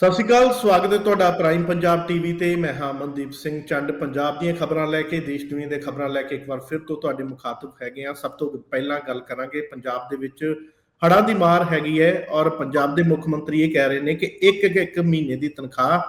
ਸਤਿ ਸ਼੍ਰੀ ਅਕਾਲ, ਸਵਾਗਤ ਹੈ ਤੁਹਾਡਾ ਪ੍ਰਾਈਮ ਪੰਜਾਬ ਟੀਵੀ ਤੇ। ਮੈਂ ਹਾਂ ਮਨਦੀਪ ਸਿੰਘ ਚੰਡ। ਪੰਜਾਬ ਦੀਆਂ ਖਬਰਾਂ ਲੈ ਕੇ, ਦੇਸ਼ ਦੁਨੀਆ ਦੇ ਖਬਰਾਂ ਲੈ ਕੇ ਇੱਕ ਵਾਰ ਫਿਰ ਤੋਂ ਤੁਹਾਡੇ ਮੁਖਾਤਬ ਹੈਗੇ ਆ ਸਭ ਤੋਂ ਪਹਿਲਾਂ ਗੱਲ ਕਰਾਂਗੇ, ਪੰਜਾਬ ਦੇ ਵਿੱਚ ਹੜ੍ਹਾਂ ਦੀ ਮਾਰ ਹੈਗੀ ਹੈ ਔਰ ਪੰਜਾਬ ਦੇ ਮੁੱਖ ਮੰਤਰੀ ਇਹ ਕਹਿ ਰਹੇ ਨੇ ਕਿ ਇੱਕ ਇੱਕ ਇੱਕ ਮਹੀਨੇ ਦੀ ਤਨਖਾਹ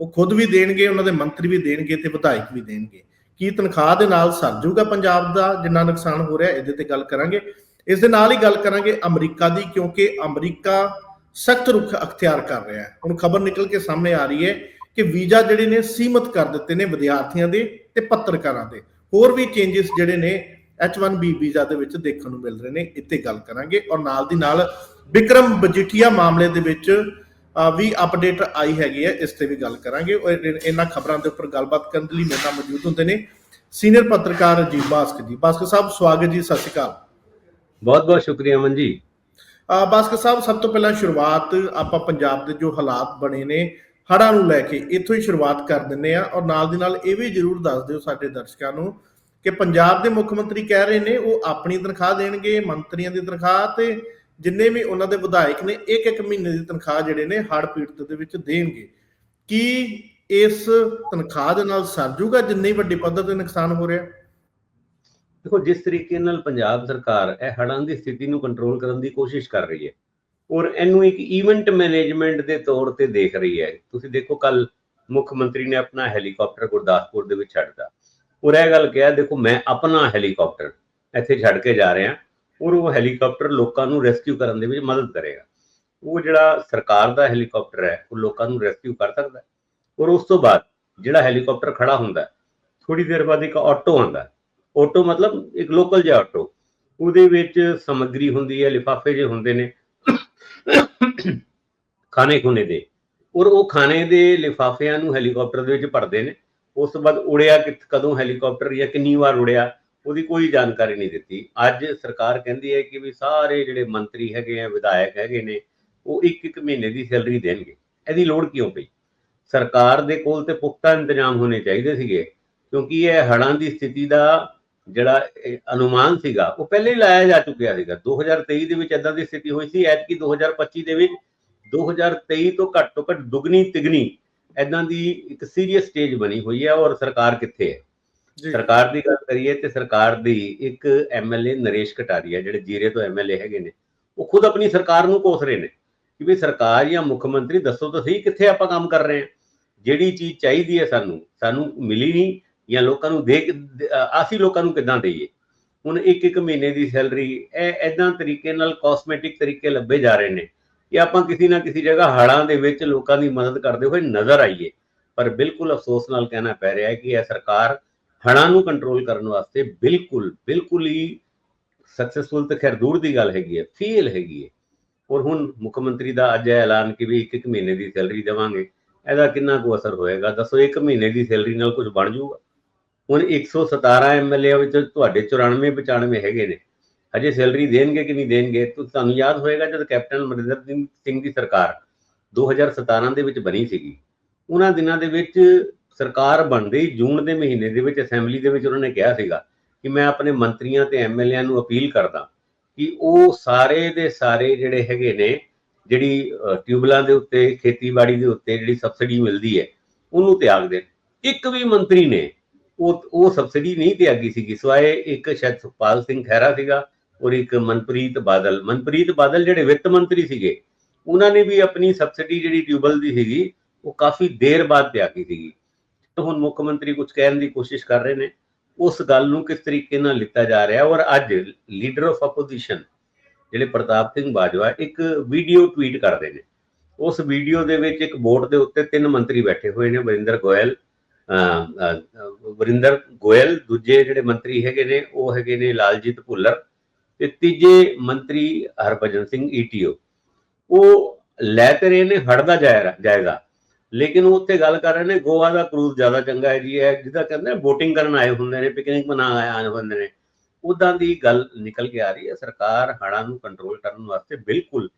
ਉਹ ਖੁਦ ਵੀ ਦੇਣਗੇ, ਉਹਨਾਂ ਦੇ ਮੰਤਰੀ ਵੀ ਦੇਣਗੇ ਤੇ ਵਿਧਾਇਕ ਵੀ ਦੇਣਗੇ। ਕੀ ਤਨਖਾਹ ਦੇ ਨਾਲ ਸਰ ਜਾਊਗਾ ਪੰਜਾਬ ਦਾ ਜਿੰਨਾ ਨੁਕਸਾਨ ਹੋ ਰਿਹਾ, ਇਹਦੇ ਤੇ ਗੱਲ ਕਰਾਂਗੇ। ਇਸ ਦੇ ਨਾਲ ਹੀ ਗੱਲ ਕਰਾਂਗੇ ਅਮਰੀਕਾ ਦੀ, ਕਿਉਂਕਿ ਅਮਰੀਕਾ ਸਖਤ ਰੁਖ ਅਖਤਿਆਰ ਕਰ ਰਿਹਾ ਹੈ। ਹੁਣ ਖਬਰ ਨਿਕਲ ਕੇ ਸਾਹਮਣੇ ਆ ਰਹੀ ਹੈ ਕਿ ਵੀਜ਼ਾ ਜਿਹੜੇ ਨੇ ਸੀਮਤ ਕਰ ਦਿੱਤੇ ਨੇ ਵਿਦਿਆਰਥੀਆਂ ਦੇ ਤੇ ਪੱਤਰਕਾਰਾਂ ਦੇ। ਹੋਰ ਵੀ ਚੇਂਜਸ ਜਿਹੜੇ ਨੇ H1B ਵੀਜ਼ਾ ਦੇ ਵਿੱਚ ਦੇਖਣ ਨੂੰ ਮਿਲ ਰਹੇ ਨੇ, ਇੱਥੇ ਗੱਲ ਕਰਾਂਗੇ। ਔਰ ਨਾਲ ਦੀ ਨਾਲ ਵਿਕਰਮ ਬਜੀਠੀਆ ਮਾਮਲੇ ਦੇ ਵਿੱਚ ਵੀ ਅਪਡੇਟ ਆਈ ਹੈਗੀ ਹੈ, ਇਸ ਤੇ ਵੀ ਗੱਲ ਕਰਾਂਗੇ। ਔਰ ਇਹਨਾਂ ਖਬਰਾਂ ਦੇ ਉੱਪਰ ਗੱਲਬਾਤ ਕਰਨ ਦੇ ਲਈ ਮੇਰੇ ਨਾਲ ਮੌਜੂਦ ਹੁੰਦੇ ਨੇ ਸੀਨੀਅਰ ਪੱਤਰਕਾਰ ਜੀ ਬਾਸਕ ਜੀ। ਬਾਸਕ ਸਾਹਿਬ, ਸਵਾਗਤ ਜੀ, ਸਤਿ ਸ਼੍ਰੀ ਅਕਾਲ। ਬਹੁਤ ਬਹੁਤ ਸ਼ੁਕਰੀਆ ਅਮਨ ਜੀ। ਆ ਸਾਹਿਬ, ਸਭ ਤੋਂ ਪਹਿਲਾਂ ਸ਼ੁਰੂਆਤ ਆਪਾਂ ਪੰਜਾਬ ਦੇ ਜੋ ਹਾਲਾਤ ਬਣੇ ਨੇ, ਹੜ੍ਹਾਂ ਨੂੰ ਲੈ ਕੇ ਇੱਥੋਂ ਹੀ ਸ਼ੁਰੂਆਤ ਕਰ ਦਿੰਨੇ ਆ ਔਰ ਨਾਲ ਦੀ ਨਾਲ ਇਹ ਵੀ ਜਰੂਰ ਦੱਸ ਦਿਓ ਸਾਡੇ ਦਰਸ਼ਕਾਂ ਨੂੰ ਕਿ ਪੰਜਾਬ ਦੇ ਮੁੱਖ ਮੰਤਰੀ ਕਹਿ ਰਹੇ ਨੇ ਉਹ ਆਪਣੀ ਤਨਖਾਹ ਦੇਣਗੇ, ਮੰਤਰੀਆਂ ਦੀ ਤਨਖਾਹ ਤੇ ਜਿੰਨੇ ਵੀ ਉਹਨਾਂ ਦੇ ਵਿਧਾਇਕ ਨੇ ਇੱਕ ਇੱਕ ਮਹੀਨੇ ਦੀ ਤਨਖਾਹ ਜਿਹੜੇ ਨੇ ਹੜ੍ਹ ਪੀੜਤ ਦੇ ਵਿੱਚ ਦੇਣਗੇ। ਕੀ ਇਸ ਤਨਖਾਹ ਦੇ ਨਾਲ ਸਰ ਜੂਗਾ ਜਿੰਨੀ ਵੱਡੀ ਪੱਧਰ ਤੇ ਨੁਕਸਾਨ ਹੋ ਰਿਹਾ? ਦੇਖੋ, ਜਿਸ ਤਰੀਕੇ ਨਾਲ ਪੰਜਾਬ ਸਰਕਾਰ ਇਹ ਹੜ੍ਹਾਂ ਦੀ ਸਥਿਤੀ ਨੂੰ ਕੰਟਰੋਲ ਕਰਨ ਦੀ ਕੋਸ਼ਿਸ਼ ਕਰ ਰਹੀ ਹੈ ਔਰ ਇਹਨੂੰ ਇੱਕ ਇਵੈਂਟ ਮੈਨੇਜਮੈਂਟ ਦੇ ਤੌਰ ਤੇ ਦੇਖ ਰਹੀ ਹੈ। ਤੁਸੀਂ ਦੇਖੋ ਕੱਲ ਮੁੱਖ ਮੰਤਰੀ ਨੇ ਆਪਣਾ ਹੈਲੀਕਾਪਟਰ ਗੁਰਦਾਸਪੁਰ ਦੇ ਵਿੱਚ ਛੱਡਦਾ ਔਰ ਇਹ ਗੱਲ ਕਿਹਾ, ਦੇਖੋ, ਮੈਂ ਆਪਣਾ ਹੈਲੀਕਾਪਟਰ ਇੱਥੇ ਛੱਡ ਕੇ ਜਾ ਰਿਹਾ ਔਰ ਉਹ ਹੈਲੀਕਾਪਟਰ ਲੋਕਾਂ ਨੂੰ ਰੈਸਕਿਊ ਕਰਨ ਦੇ ਵਿੱਚ ਮਦਦ ਕਰੇਗਾ। ਉਹ ਜਿਹੜਾ ਸਰਕਾਰ ਦਾ ਹੈਲੀਕਾਪਟਰ ਹੈ, ਉਹ ਲੋਕਾਂ ਨੂੰ ਰੈਸਕਿਊ ਕਰ ਸਕਦਾ ਔਰ ਉਸ ਤੋਂ ਬਾਅਦ ਜਿਹੜਾ ਹੈਲੀਕਾਪਟਰ ਖੜਾ ਹੁੰਦਾ ਥੋੜੀ ਦੇਰ ਬਾਅਦ ਇੱਕ ਆਟੋ ਆਉਂਦਾ ਆਟੋ ਮਤਲਬ ਇੱਕ ਲੋਕਲ ਜਿਹਾ ਆਟੋ। ਉਹਦੇ ਵਿੱਚ ਸਮੱਗਰੀ ਹੁੰਦੀ ਹੈ, ਲਿਫਾਫੇ ਜੇ ਹੁੰਦੇ ਨੇ ਖਾਣੇ ਖੁਣੇ ਦੇ। ਔਰ ਉਹ ਖਾਣੇ ਦੇ ਲਿਫਾਫਿਆਂ ਨੂੰ ਹੈਲੀਕਾਪਟਰ ਦੇ ਵਿੱਚ ਭਰਦੇ ਨੇ। ਉਸ ਤੋਂ ਬਾਅਦ ਉੜਿਆ ਕਿ ਕਦੋਂ ਹੈਲੀਕਾਪਟਰ ਜਾਂ ਕਿੰਨੀ ਵਾਰ ਉੜਿਆ, ਉਹਦੀ ਕੋਈ ਜਾਣਕਾਰੀ ਨਹੀਂ ਦਿੱਤੀ। ਅੱਜ ਸਰਕਾਰ ਕਹਿੰਦੀ ਹੈ ਕਿ ਵੀ ਸਾਰੇ ਜਿਹੜੇ ਮੰਤਰੀ ਹੈਗੇ ਆ, ਵਿਧਾਇਕ ਹੈਗੇ ਨੇ, ਉਹ ਇੱਕ ਇੱਕ ਮਹੀਨੇ ਦੀ ਸੈਲਰੀ ਦੇਣਗੇ। ਇਹਦੀ ਲੋੜ ਕਿਉਂ ਪਈ? ਸਰਕਾਰ ਦੇ ਕੋਲ ਤੇ ਪੁਖਤਾ ਇੰਤਜ਼ਾਮ ਹੋਣੇ ਚਾਹੀਦੇ ਸੀਗੇ, ਕਿਉਂਕਿ ਇਹ ਹੜ੍ਹਾਂ ਦੀ ਸਥਿਤੀ ਦਾ ਜਿਹੜਾ ਅਨੁਮਾਨ ਸੀਗਾ ਉਹ ਪਹਿਲੇ ਹੀ ਲਾਇਆ ਜਾ ਚੁੱਕਿਆ ਸੀਗਾ। 2023 ਦੇ ਵਿੱਚ ਇਦਾਂ ਦੀ ਸਥਿਤੀ ਹੋਈ ਸੀ ਐਤਕੀ 2025 ਦੇ ਵਿੱਚ 2023 ਤੋਂ ਘੱਟ ਤੋਂ ਘੱਟ ਦੁੱਗਣੀ ਤਿਗਣੀ ਇਦਾਂ ਦੀ ਇੱਕ ਸੀਰੀਅਸ ਸਟੇਜ ਬਣੀ ਹੋਈ ਹੈ ਔਰ ਸਰਕਾਰ ਕਿੱਥੇ ਹੈ? ਸਰਕਾਰ ਦੀ ਗੱਲ ਕਰੀਏ ਤੇ ਸਰਕਾਰ ਦੀ ਇੱਕ ਐਮਐਲਏ ਨਰੇਸ਼ ਕਟਾਰੀਆ ਜਿਹੜੇ ਜੀਰੇ ਤੋਂ ਐਮਐਲਏ ਹੈਗੇ ਨੇ ਉਹ ਖੁਦ ਆਪਣੀ ਸਰਕਾਰ ਨੂੰ ਕੋਸ ਰਹੇ ਨੇ ਕਿ ਵੀ ਸਰਕਾਰ ਜਾਂ ਮੁੱਖ ਮੰਤਰੀ ਦੱਸੋ ਤਾਂ ਸਹੀ ਕਿੱਥੇ ਆਪਾਂ ਕੰਮ ਕਰ ਰਹੇ ਹਾਂ। ਜਿਹੜੀ ਚੀਜ਼ ਚਾਹੀਦੀ ਹੈ ਸਾਨੂੰ ਸਾਨੂੰ ਮਿਲੀ ਨਹੀਂ ਜਾਂ ਲੋਕਾਂ ਨੂੰ ਦੇ ਅਸੀਂ ਲੋਕਾਂ ਨੂੰ ਕਿੱਦਾਂ ਦਈਏ? ਹੁਣ ਇੱਕ ਇੱਕ ਮਹੀਨੇ ਦੀ ਸੈਲਰੀ, ਇਹ ਐਦਾਂ ਤਰੀਕੇ ਨਾਲ ਕਾਸਮੈਟਿਕ ਤਰੀਕੇ ਲੱਭੇ ਜਾ ਰਹੇ ਨੇ ਕਿ ਆਪਾਂ ਕਿਸੇ ਨਾ ਕਿਸੇ ਜਗ੍ਹਾ ਹੜਾਂ ਦੇ ਵਿੱਚ ਲੋਕਾਂ ਦੀ ਮਦਦ ਕਰਦੇ ਹੋਏ ਨਜ਼ਰ ਆਈਏ। ਪਰ ਬਿਲਕੁਲ ਅਫਸੋਸ ਨਾਲ ਕਹਿਣਾ ਪੈ ਰਿਹਾ ਹੈ ਕਿ ਇਹ ਸਰਕਾਰ ਹੜਾਂ ਨੂੰ ਕੰਟਰੋਲ ਕਰਨ ਵਾਸਤੇ ਬਿਲਕੁਲ ਬਿਲਕੁਲ ਹੀ ਸਕਸੈਸਫੁਲ ਤੇ ਖੈਰ ਦੂਰ ਦੀ ਗੱਲ ਹੈਗੀ ਹੈ, ਫੇਲ ਹੈਗੀ ਹੈ। ਔਰ ਹੁਣ ਮੁੱਖ ਮੰਤਰੀ ਦਾ ਅੱਜ ਇਹ ਐਲਾਨ ਕਿ ਵੀ ਇੱਕ ਇੱਕ ਮਹੀਨੇ ਦੀ ਸੈਲਰੀ ਦੇਵਾਂਗੇ, ਇਹਦਾ ਕਿੰਨਾ ਕੁ ਅਸਰ ਹੋਏਗਾ? ਦੱਸੋ ਇੱਕ ਮਹੀਨੇ ਦੀ ਸੈਲਰੀ ਨਾਲ ਕੁਝ ਬਣ ਜਾਊਗਾ? ਹੁਣ 117 ਐਮਐਲਏ ਵਿੱਚ ਤੁਹਾਡੇ 94 95 ਹੈਗੇ ਨੇ। ਅਜੇ ਸੈਲਰੀ ਦੇਣਗੇ ਕਿ ਨਹੀਂ ਦੇਣਗੇ? ਤੁਹਾਨੂੰ ਯਾਦ ਹੋਏਗਾ ਜਦ ਕੈਪਟਨ ਅਮਰਿੰਦਰ ਸਿੰਘ ਦੀ ਸਰਕਾਰ 2017 ਦੇ ਵਿੱਚ ਬਣੀ ਸੀਗੀ। ਉਹਨਾਂ ਦਿਨਾਂ ਦੇ ਵਿੱਚ ਸਰਕਾਰ ਬਣਦੇ ਹੀ ਜੂਨ ਦੇ ਮਹੀਨੇ ਦੇ ਵਿੱਚ ਅਸੈਂਬਲੀ ਦੇ ਵਿੱਚ ਉਹਨਾਂ ਨੇ ਕਿਹਾ ਸੀਗਾ ਕਿ ਮੈਂ ਆਪਣੇ ਮੰਤਰੀਆਂ ਤੇ ਐਮਐਲਏਆਂ ਨੂੰ ਅਪੀਲ ਕਰਦਾ ਕਿ ਉਹ ਸਾਰੇ ਦੇ ਸਾਰੇ ਜਿਹੜੇ ਹੈਗੇ ਨੇ ਜਿਹੜੀ ਅ, ਟਿਊਬਲਾਂ ਦੇ ਉੱਤੇ ਖੇਤੀਬਾੜੀ ਦੇ ਉੱਤੇ ਜਿਹੜੀ ਸਬਸਿਡੀ ਮਿਲਦੀ ਹੈ ਉਹਨੂੰ ਤਿਆਗ ਦੇਣ। ਇੱਕ ਵੀ ਮੰਤਰੀ ਨੇ ਉਹ ਉਹ ਸਬਸਿਡੀ ਨਹੀਂ ਤਿਆਗੀ ਸੀਗੀ। ਸਵਾਏ ਇੱਕ ਸ਼ਾਇਦ ਸੁਖਪਾਲ ਸਿੰਘ ਖਹਿਰਾ ਸੀਗਾ ਔਰ ਇੱਕ ਮਨਪ੍ਰੀਤ ਬਾਦਲ। ਮਨਪ੍ਰੀਤ ਬਾਦਲ ਜਿਹੜੇ ਵਿੱਤ ਮੰਤਰੀ ਸੀਗੇ, ਉਹਨਾਂ ਨੇ ਵੀ ਆਪਣੀ ਸਬਸਿਡੀ ਜਿਹੜੀ ਟਿਊਬਲ ਦੀ ਸੀਗੀ, ਉਹ ਕਾਫੀ ਦੇਰ ਬਾਅਦ ਤਿਆਗੀ ਸੀਗੀ। ਹੁਣ ਮੁੱਖ ਮੰਤਰੀ ਕੁਝ ਕਹਿਣ ਦੀ ਕੋਸ਼ਿਸ਼ ਕਰ ਰਹੇ ਨੇ। ਉਸ ਗੱਲ ਨੂੰ ਕਿਸ ਤਰੀਕੇ ਨਾਲ ਲਿੱਤਾ ਜਾ ਰਿਹਾ ਔਰ ਅੱਜ ਲੀਡਰ ਆਫ ਆਪੋਜੀਸ਼ਨ ਜਿਹੜੇ ਪ੍ਰਤਾਪ ਸਿੰਘ ਬਾਜਵਾ ਇੱਕ ਵੀਡੀਓ ਟਵੀਟ ਕਰਦੇ ਨੇ। ਉਸ ਵੀਡੀਓ ਦੇ ਵਿੱਚ ਇੱਕ ਬੋਰਡ ਦੇ ਉੱਤੇ ਤਿੰਨ ਮੰਤਰੀ ਬੈਠੇ ਹੋਏ ਨੇ, ਵਰਿੰਦਰ ਗੋਇਲ ਵਰਿੰਦਰ ਗੋਇਲ, ਦੂਜੇ ਜਿਹੜੇ ਮੰਤਰੀ ਹੈਗੇ ਨੇ, ਉਹ ਹੈਗੇ ਨੇ ਲਾਲਜੀਤ ਭੁੱਲਰ ਤੇ ਤੀਜੇ ਮੰਤਰੀ ਹਰਭਜਨ ਸਿੰਘ ਈਟੀਓ ਉਹ ਲੈ ਤੇ ਰਹੇ ਨੇ ਹੜ ਦਾ ਜਾਇਰਾ- ਜਾਇਜ਼ਾ। ਲੇਕਿਨ ਉਹ ਉੱਥੇ ਗੱਲ ਕਰ ਰਹੇ ਨੇ, ਗੋਆ ਦਾ ਕਰੂਜ਼ ਜ਼ਿਆਦਾ ਚੰਗਾ ਹੈ ਜੀ, ਇਹ ਜਿਹਦਾ ਕਹਿੰਦੇ ਨੇ VOTING ਕਰਨ ਆਏ ਹੁੰਦੇ ਨੇ ਪਿਕਨਿਕ ਮਨਾਉਣ ਆਏ ਹੁੰਦੇ ਨੇ। ਉਦਾਂ ਦੀ ਗੱਲ ਨਿਕਲ ਕੇ ਆ ਰਹੀ ਹੈ, ਸਰਕਾਰ ਹੜ੍ਹਾਂ ਨੂੰ ਕੰਟਰੋਲ ਕਰਨ ਵਾਸਤੇ ਬਿਲਕੁਲ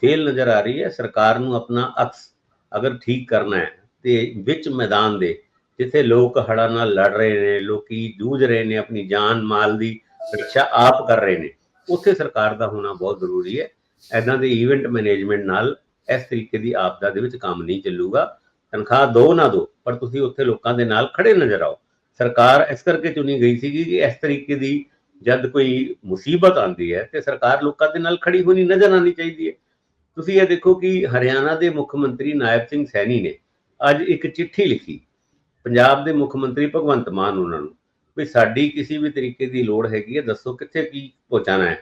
ਫੇਲ ਨਜ਼ਰ ਆ ਰਹੀ ਹੈ, ਸਰਕਾਰ ਨੂੰ ਆਪਣਾ ਅਕਸ ਅਗਰ ਠੀਕ ਕਰਨਾ ਹੈ, ਤੇ ਵਿੱਚ ਮੈਦਾਨ ਦੇ ਜਿੱਥੇ ਲੋਕ ਹੜ੍ਹਾਂ ਨਾਲ ਲੜ ਰਹੇ ਨੇ, ਲੋਕੀ ਜੂਝ ਰਹੇ ਨੇ, ਆਪਣੀ ਜਾਨ ਮਾਲ ਦੀ ਰੱਖਿਆ ਆਪ ਕਰ ਰਹੇ ਨੇ। ਉੱਥੇ ਸਰਕਾਰ ਦਾ ਹੋਣਾ ਬਹੁਤ ਜ਼ਰੂਰੀ ਹੈ। ਐਦਾਂ ਦੇ ਇਵੈਂਟ ਮੈਨੇਜਮੈਂਟ ਨਾਲ ਇਸ ਤਰੀਕੇ ਦੀ ਆਪਦਾ ਦੇ ਵਿੱਚ ਕੰਮ ਨਹੀਂ ਚੱਲੂਗਾ। ਤਨਖਾਹ ਦੋ ਨਾ ਦੋ, ਪਰ ਤੁਸੀਂ ਉੱਥੇ ਲੋਕਾਂ ਦੇ ਨਾਲ ਖੜੇ ਨਜ਼ਰ ਆਓ। ਸਰਕਾਰ ਇਸ ਕਰਕੇ ਚੁਣੀ ਗਈ ਸੀਗੀ ਕਿ ਇਸ ਤਰੀਕੇ ਦੀ ਜਦ ਕੋਈ ਮੁਸੀਬਤ ਆਉਂਦੀ ਹੈ ਤੇ ਸਰਕਾਰ ਲੋਕਾਂ ਦੇ ਨਾਲ ਖੜੀ ਹੋਣੀ ਨਜ਼ਰ ਆਉਣੀ ਚਾਹੀਦੀ ਹੈ। ਤੁਸੀਂ ਇਹ ਦੇਖੋ ਕਿ ਹਰਿਆਣਾ ਦੇ ਮੁੱਖ ਮੰਤਰੀ ਨਾਇਬ ਸਿੰਘ ਸੈਣੀ ਨੇ ਅੱਜ ਇੱਕ ਚਿੱਠੀ ਲਿਖੀ। ਪੰਜਾਬ ਦੇ ਮੁੱਖ ਮੰਤਰੀ ਭਗਵੰਤ ਮਾਨ ਉਹਨਾਂ ਨੂੰ ਵੀ ਸਾਡੀ ਕਿਸੇ ਵੀ ਤਰੀਕੇ ਦੀ ਲੋੜ ਹੈਗੀ ਹੈ, ਦੱਸੋ ਕਿੱਥੇ ਕੀ ਪਹੁੰਚਾਣਾ ਹੈ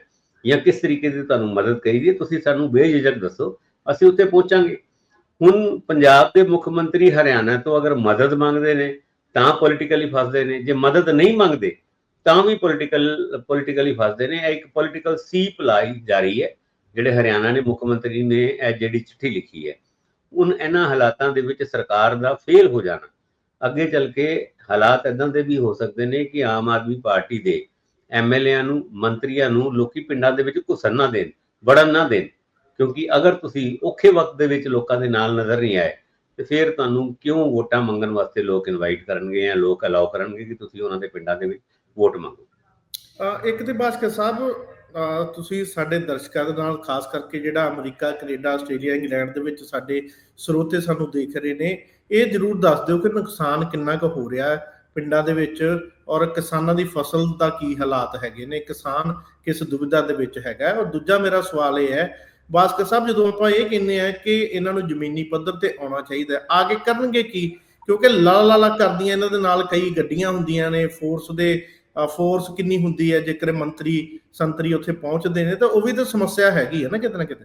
ਜਾਂ ਕਿਸ ਤਰੀਕੇ ਦੀ ਤੁਹਾਨੂੰ ਮਦਦ ਚਾਹੀਦੀ ਹੈ, ਤੁਸੀਂ ਸਾਨੂੰ ਬੇਝਿਜਕ ਦੱਸੋ, ਅਸੀਂ ਉੱਥੇ ਪਹੁੰਚਾਂਗੇ। ਹੁਣ ਪੰਜਾਬ ਦੇ ਮੁੱਖ ਮੰਤਰੀ ਹਰਿਆਣਾ ਤੋਂ ਅਗਰ ਮਦਦ ਮੰਗਦੇ ਨੇ, ਤਾਂ ਪੋਲੀਟੀਕਲੀ ਫਸਦੇ ਨੇ, ਜੇ ਮਦਦ ਨਹੀਂ ਮੰਗਦੇ, ਤਾਂ ਵੀ ਪੋਲੀਟੀਕਲ ਪੋਲੀਟੀਕਲੀ ਫਸਦੇ ਨੇ। ਇਹ ਇੱਕ ਪੋਲੀਟੀਕਲ ਸੀਪ ਲਾਈ ਜਾ ਰਹੀ ਹੈ, ਜਿਹੜੇ ਹਰਿਆਣਾ ਨੇ ਮੁੱਖ ਮੰਤਰੀ ਨੇ ਇਹ ਜਿਹੜੀ ਚਿੱਠੀ ਲਿਖੀ ਹੈ। ਉਨ ਇਹਨਾਂ ਹਾਲਾਤਾਂ ਦੇ ਵਿੱਚ ਸਰਕਾਰ ਦਾ ਫੇਲ ਹੋ ਜਾਣਾ। ਅੱਗੇ ਚੱਲ ਕੇ ਹਾਲਾਤ ਇਦਾਂ ਦੇ ਵੀ ਹੋ ਸਕਦੇ ਨੇ ਕਿ ਆਮ ਆਦਮੀ ਪਾਰਟੀ ਦੇ ਐਮਐਲਏਆਂ ਨੂੰ, ਮੰਤਰੀਆਂ ਨੂੰ ਲੋਕੀ ਪਿੰਡਾਂ ਦੇ ਵਿੱਚ ਘੁਸਣ ਨਾ ਦੇਣ, ਵੜਨ ਨਾ ਦੇਣ। ਕਿਉਂਕਿ ਅਗਰ ਤੁਸੀਂ ਔਖੇ ਵਕਤ ਦੇ ਵਿੱਚ ਲੋਕਾਂ ਦੇ ਨਾਲ ਨਜ਼ਰ ਨਹੀਂ ਆਏ, ਤੇ ਫਿਰ ਤੁਹਾਨੂੰ ਕਿਉਂ ਵੋਟਾਂ ਮੰਗਣ ਵਾਸਤੇ ਲੋਕ ਇਨਵਾਈਟ ਕਰਨਗੇ ਜਾਂ ਲੋਕ ਅਲਾਉ ਕਰਨਗੇ ਕਿ ਤੁਸੀਂ ਉਹਨਾਂ ਦੇ ਪਿੰਡਾਂ ਦੇ ਵਿੱਚ ਵੋਟ ਮੰਗੋ? ਇੱਕ ਤੇ ਬਾਸਕਰ ਸਾਹਿਬ ਤੁਸੀਂ ਸਾਡੇ ਦਰਸ਼ਕਾਂ ਦੇ ਨਾਲ ਖਾਸ ਕਰਕੇ ਜਿਹੜਾ ਅਮਰੀਕਾ, ਕੈਨੇਡਾ, ਆਸਟ੍ਰੇਲੀਆ, ਇੰਗਲੈਂਡ ਦੇ ਵਿੱਚ ਸਾਡੇ ਸਰੋਤੇ ਸਾਨੂੰ ਦੇਖ ਰਹੇ ਨੇ। ਇਹ ਜਰੂਰ ਦੱਸ ਦਿਓ ਕਿ ਨੁਕਸਾਨ ਕਿੰਨਾ ਕੁ ਹੋ ਰਿਹਾ ਹੈ ਪਿੰਡਾਂ ਦੇ ਵਿੱਚ ਔਰ ਕਿਸਾਨਾਂ ਦੀ ਫਸਲ ਦਾ ਕੀ ਹਾਲਾਤ ਹੈਗੇ ਨੇ, ਕਿਸਾਨ ਕਿਸ ਦੁਵਿਧਾ ਦੇ ਵਿੱਚ ਹੈਗਾ ਔਰ ਦੂਜਾ ਮੇਰਾ ਸਵਾਲ ਇਹ ਹੈ, ਬਾਸਕਰ ਸਾਹਿਬ ਜਦੋਂ ਆਪਾਂ ਇਹ ਕਹਿੰਦੇ ਆ ਕਿ ਇਹਨਾਂ ਨੂੰ ਜ਼ਮੀਨੀ ਪੱਧਰ ਤੇ ਆਉਣਾ ਚਾਹੀਦਾ ਆ ਕੇ ਕਰਨਗੇ ਕੀ? ਕਿਉਂਕਿ ਲਾ ਲਾ ਲਾ ਕਰਦੀਆਂ ਇਹਨਾਂ ਦੇ ਨਾਲ ਕਈ ਗੱਡੀਆਂ ਹੁੰਦੀਆਂ ਨੇ ਫੋਰਸ ਦੇ ਫੋਰਸ ਕਿੰਨੀ ਹੁੰਦੀ ਹੈ, ਜੇਕਰ ਮੰਤਰੀ, ਸੰਤਰੀ ਉੱਥੇ ਪਹੁੰਚਦੇ ਨੇ ਤਾਂ ਉਹ ਵੀ ਤਾਂ ਸਮੱਸਿਆ ਹੈਗੀ ਹੈ ਨਾ ਕਿਤੇ ਨਾ ਕਿਤੇ।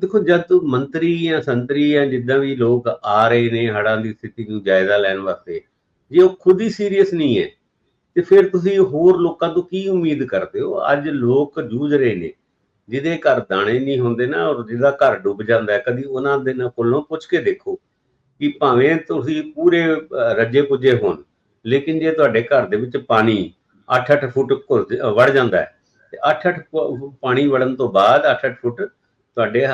ਦੇਖੋ, ਜਦ ਤੂੰ ਮੰਤਰੀ ਜਾਂ ਸੰਤਰੀ ਜਾਂ ਜਿੱਦਾਂ ਵੀ ਲੋਕ ਆ ਰਹੇ ਨੇ ਹੜਾਂ ਦੀ ਸਥਿਤੀ ਨੂੰ ਜਾਇਜ਼ਾ ਲੈਣ ਵਾਸਤੇ, ਜੇ ਉਹ ਖੁਦ ਹੀ ਸੀਰੀਅਸ ਨਹੀਂ ਹੈ, ਤੇ ਫਿਰ ਤੁਸੀਂ ਹੋਰ ਲੋਕਾਂ ਤੋਂ ਕੀ ਉਮੀਦ ਕਰਦੇ ਹੋ? ਅੱਜ ਲੋਕ ਜੂਝ ਰਹੇ ਨੇ, ਜਿਹਦੇ ਘਰ ਦਾਣੇ ਨਹੀਂ ਹੁੰਦੇ ਨਾ, ਔਰ ਜਿਹਦਾ ਘਰ ਡੁੱਬ ਜਾਂਦਾ ਕਦੀ ਉਹਨਾਂ ਦੇ ਨਾਲ ਕੋਲੋਂ ਪੁੱਛ ਕੇ ਦੇਖੋ ਕਿ ਭਾਵੇਂ ਤੁਸੀਂ ਪੂਰੇ ਰੱਜੇ ਪੁੱਜੇ ਹੋਣ, ਲੇਕਿਨ ਜੇ ਤੁਹਾਡੇ ਘਰ ਦੇ ਵਿੱਚ ਪਾਣੀ 8-8 ਫੁੱਟ ਘੁਰ- ਵੜ ਜਾਂਦਾ ਹੈ, ਤੇ 8-8 ਪਾਣੀ ਵੜਨ ਤੋਂ ਬਾਅਦ 8-8 ਫੁੱਟ ਤੁਹਾਡੇ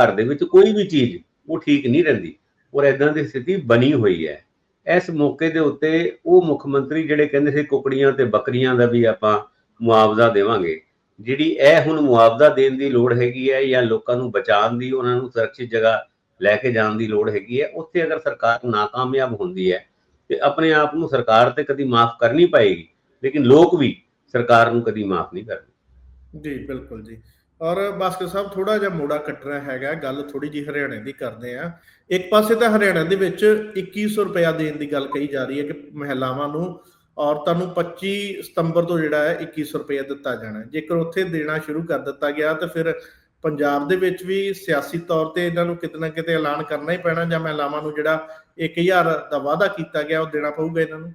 ਘਰ ਦੇ ਵਿੱਚ ਕੋਈ ਵੀ ਚੀਜ਼ ਉਹ ਠੀਕ ਨਹੀਂ ਰਹਿੰਦੀ। ਔਰ ਇਦਾਂ ਦੀ ਸਥਿਤੀ ਬਣੀ ਹੋਈ ਹੈ। ਇਸ ਮੌਕੇ ਦੇ ਉੱਤੇ ਉਹ ਮੁੱਖ ਮੰਤਰੀ ਜਿਹੜੇ ਕਹਿੰਦੇ ਸੀ ਕੁਕੜੀਆਂ ਤੇ ਬੱਕਰੀਆਂ ਦਾ ਵੀ ਆਪਾਂ ਮੁਆਵਜ਼ਾ ਦੇਵਾਂਗੇ। ਜਿਹੜੀ ਇਹ ਹੁਣ ਮੁਆਵਜ਼ਾ ਦੇਣ ਦੀ ਲੋੜ ਹੈਗੀ ਹੈ ਜਾਂ ਲੋਕਾਂ ਨੂੰ ਬਚਾਉਣ ਦੀ, ਉਹਨਾਂ ਨੂੰ ਸੁਰੱਖਿਅਤ ਜਗ੍ਹਾ ਲੈ ਕੇ ਜਾਣ ਦੀ ਲੋੜ ਹੈਗੀ ਹੈ, ਉੱਥੇ ਅਗਰ ਸਰਕਾਰ ਨਾਕਾਮਯਾਬ ਹੁੰਦੀ ਹੈ ਤੇ ਆਪਣੇ ਆਪ ਨੂੰ ਸਰਕਾਰ ਤੇ ਕਦੀ ਮਾਫ ਕਰ ਨਹੀਂ ਪਾਏਗੀ, ਲੇਕਿਨ ਲੋਕ ਵੀ ਸਰਕਾਰ ਨੂੰ ਕਦੀ ਮਾਫ ਨਹੀਂ ਕਰਦੇ। ਜੀ, ਬਿਲਕੁਲ ਜੀ। ਔਰ ਬਾਸਕਰ ਸਾਹਿਬ ਥੋੜਾ ਜਿਹਾ ਮੋੜਾ ਕੱਟਣਾ ਹੈਗਾ, ਗੱਲ ਥੋੜੀ ਜੀ ਹਰਿਆਣੇ ਦੀ ਕਰਦੇ ਆ ਇੱਕ ਪਾਸੇ ਤਾਂ ਹਰਿਆਣਾ ਦੇ ਵਿੱਚ 2100 ਰੁਪਇਆ ਦੇਣ ਦੀ ਗੱਲ ਕਹੀ ਜਾ ਰਹੀ ਹੈ ਕਿ ਮਹਿਲਾਵਾਂ ਨੂੰ, ਔਰਤਾਂ ਨੂੰ 25 ਸਤੰਬਰ ਤੋਂ ਜਿਹੜਾ ਹੈ 2100 ਰੁਪਇਆ ਦਿੱਤਾ ਜਾਣਾ ਜੇਕਰ ਉੱਥੇ ਦੇਣਾ ਸ਼ੁਰੂ ਕਰ ਦਿੱਤਾ ਗਿਆ ਤਾਂ ਫਿਰ ਪੰਜਾਬ ਦੇ ਵਿੱਚ ਵੀ ਸਿਆਸੀ ਤੌਰ ਤੇ ਇਹਨਾਂ ਨੂੰ ਕਿਤੇ ਨਾ ਕਿਤੇ ਐਲਾਨ ਕਰਨਾ ਹੀ ਪੈਣਾ, ਜਾਂ ਮਹਿਲਾਵਾਂ ਨੂੰ ਜਿਹੜਾ 1000 ਦਾ ਵਾਅਦਾ ਕੀਤਾ ਗਿਆ, ਉਹ ਦੇਣਾ ਪਊਗਾ ਇਹਨਾਂ ਨੂੰ।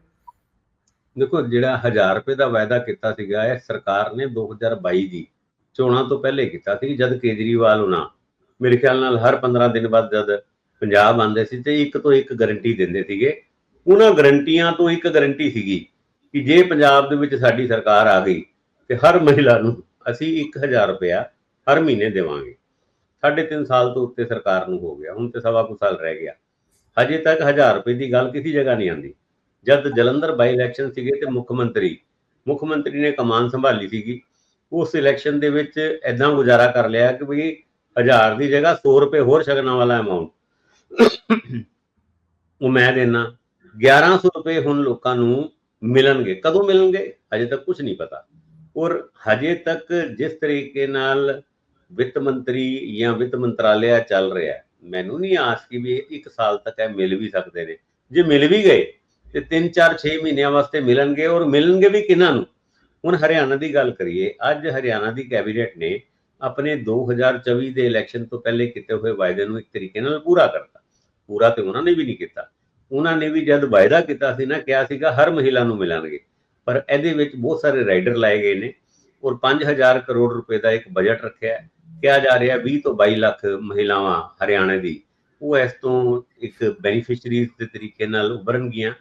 ਦੇਖੋ, ਜਿਹੜਾ 1000 ਰੁਪਏ ਦਾ ਵਾਅਦਾ ਕੀਤਾ ਸੀਗਾ, ਇਹ ਸਰਕਾਰ ਨੇ 2022 ਦੀ ਚੋਣਾਂ ਤੋਂ ਪਹਿਲੇ ਕੀਤਾ ਸੀ, ਜਦ ਕੇਜਰੀਵਾਲ ਉਹਨਾਂ ਮੇਰੇ ਖਿਆਲ ਨਾਲ ਹਰ 15 ਦਿਨ ਬਾਅਦ ਜਦ ਪੰਜਾਬ ਆਉਂਦੇ ਸੀ ਤੇ ਇੱਕ ਤੋਂ ਇੱਕ ਗਾਰੰਟੀ ਦਿੰਦੇ ਸੀਗੇ। ਉਹਨਾਂ ਗਾਰੰਟੀਆਂ ਤੋਂ ਇੱਕ ਗਾਰੰਟੀ ਸੀਗੀ ਕਿ ਜੇ ਪੰਜਾਬ ਦੇ ਵਿੱਚ ਸਾਡੀ ਸਰਕਾਰ ਆ ਗਈ ਤੇ ਹਰ ਮਹਿਲਾ ਨੂੰ ਅਸੀਂ 1000 ਰੁਪਇਆ ਹਰ ਮਹੀਨੇ ਦੇਵਾਂਗੇ। ਸਾਢੇ ਤਿੰਨ ਸਾਲ ਤੋਂ ਉੱਤੇ ਸਰਕਾਰ ਨੂੰ ਹੋ ਗਿਆ, ਹੁਣ ਤੇ ਸਵਾ ਕੁ ਸਾਲ ਰਹਿ ਗਿਆ। ਹਜੇ ਤੱਕ 1000 ਰੁਪਏ ਦੀ ਗੱਲ ਕਿਸੇ ਜਗ੍ਹਾ ਨਹੀਂ ਆਂਦੀ ਜਦ ਜਲੰਧਰ ਬਾਈ ਇਲੈਕਸ਼ਨ ਸੀਗੇ ਤੇ ਮੁੱਖ ਮੰਤਰੀ ਮੁੱਖ ਮੰਤਰੀ ਨੇ ਕਮਾਨ ਸੰਭਾਲੀ ਸੀਗੀ ਉਸ ਇਲੈਕਸ਼ਨ ਦੇ ਵਿੱਚ ਐਦਾਂ ਗੁਜ਼ਾਰਾ ਕਰ ਲਿਆ ਕਿ ਵੀ 1000 ਦੀ ਜਗ੍ਹਾ 100 ਰੁਪਏ ਹੋਰ ਸ਼ਗਨਾਂ ਵਾਲਾ ਅਮਾਉਂਟ ਉਹ ਮੈਂ ਦੇਣਾ 1100 ਰੁਪਏ ਹੁਣ ਲੋਕਾਂ ਨੂੰ ਮਿਲਣਗੇ। ਕਦੋਂ ਮਿਲਣਗੇ? ਹਜੇ ਤੱਕ ਕੁਝ ਨਹੀਂ ਪਤਾ। ਔਰ ਹਜੇ ਤੱਕ ਜਿਸ ਤਰੀਕੇ ਨਾਲ ਵਿੱਤ ਮੰਤਰੀ ਜਾਂ ਵਿੱਤ ਮੰਤਰਾਲਿਆ ਚੱਲ ਰਿਹਾ, ਮੈਨੂੰ ਨਹੀਂ ਆਸ ਕਿ ਵੀ ਇੱਕ ਸਾਲ ਤੱਕ ਇਹ ਮਿਲ ਵੀ ਸਕਦੇ ਨੇ। ਜੇ ਮਿਲ ਵੀ ਗਏ, ਤੇ 3 4 6 ਮਹੀਨਿਆਂ ਵਾਸਤੇ ਮਿਲਣਗੇ ਔਰ ਮਿਲਣਗੇ ਵੀ ਕਿਹਨਾਂ ਨੂੰ? ਹੁਣ ਹਰਿਆਣਾ ਦੀ ਗੱਲ ਕਰੀਏ, ਅੱਜ ਹਰਿਆਣਾ ਦੀ ਕੈਬਨਿਟ ਨੇ ਆਪਣੇ 2024 ਦੇ ਇਲੈਕਸ਼ਨ ਤੋਂ ਪਹਿਲੇ ਕੀਤੇ ਹੋਏ ਵਾਅਦੇ ਨੂੰ ਇੱਕ ਤਰੀਕੇ ਨਾਲ ਪੂਰਾ ਕਰਤਾ। ਪੂਰਾ ਤੇ ਉਹਨਾਂ ਨੇ ਵੀ ਨਹੀਂ ਕੀਤਾ। ਉਹਨਾਂ ਨੇ ਵੀ ਜਦ ਵਾਅਦਾ ਕੀਤਾ ਸੀ ਨਾ, ਕਿਹਾ ਸੀਗਾ ਹਰ ਮਹਿਲਾ ਨੂੰ ਮਿਲਣਗੇ ਪਰ ਇਹਦੇ ਵਿੱਚ ਬਹੁਤ ਸਾਰੇ ਰਾਈਡਰ ਲਾਏ ਗਏ ਨੇ ਔਰ 5000 ਕਰੋੜ ਰੁਪਏ ਦਾ ਇੱਕ ਬਜਟ ਰੱਖਿਆ ਹੈ। ਕਿਹਾ ਜਾ ਰਿਹਾ 20 ਤੋਂ 22 ਲੱਖ ਮਹਿਲਾਵਾਂ ਹਰਿਆਣਾ ਦੀ, ਉਹ ਇਸ ਤੋਂ ਇੱਕ ਬੈਨੀਫੀਸ਼ੀਅਰੀ ਦੇ ਤਰੀਕੇ ਨਾਲ ਉਭਰਨਗੀਆਂ।